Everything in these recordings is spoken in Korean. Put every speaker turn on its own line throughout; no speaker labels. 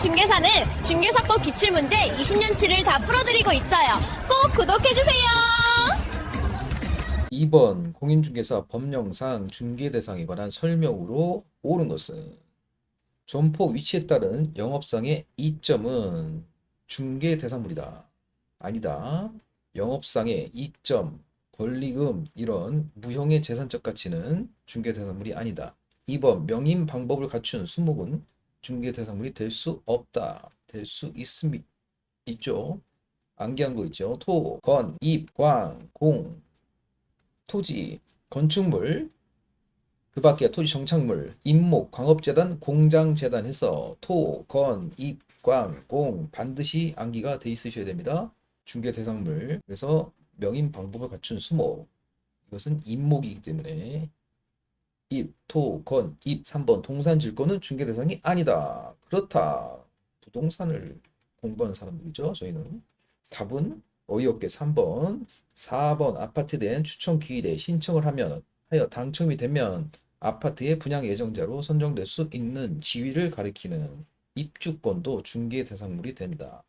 공인중개사는 중개사법 기출문제 20년치를 다 풀어드리고 있어요. 꼭 구독해주세요.
2번 공인중개사 법령상 중개 대상에 관한 설명으로 옳은 것은 점포 위치에 따른 영업상의 이점은 중개 대상물이다. 아니다. 영업상의 이점, 권리금 이런 무형의 재산적 가치는 중개 대상물이 아니다. 2번 명인 방법을 갖춘 수목은 중개 대상물이 될 수 없다. 될 수 있습니다. 있죠. 암기한 거 있죠. 토, 건, 입, 광, 공, 토지, 건축물, 그 밖에 토지 정착물, 임목, 광업재단, 공장재단 해서 토, 건, 입, 광, 공 반드시 암기가 돼 있으셔야 됩니다. 중개 대상물. 그래서 명인 방법을 갖춘 수목. 이것은 임목이기 때문에 입, 토, 건, 입 3번 동산 질권은 중개 대상이 아니다. 그렇다. 부동산을 공부하는 사람들이죠. 저희는. 답은 어이없게 3번. 4번 아파트에 대한 추천 기일에 신청을 하면 하여 당첨이 되면 아파트의 분양 예정자로 선정될 수 있는 지위를 가리키는 입주권도 중개 대상물이 된다.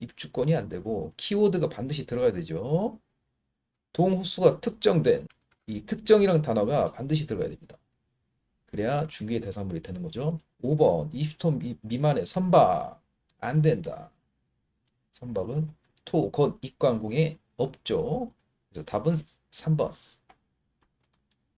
입주권이 안 되고 키워드가 반드시 들어가야 되죠. 동호수가 특정된 이 특정이라는 단어가 반드시 들어가야 됩니다. 그래야 중개 대상물이 되는 거죠. 5번 20톤 미, 미만의 선박 안 된다. 선박은 토, 건, 입관공에 없죠. 그래서 답은 3번.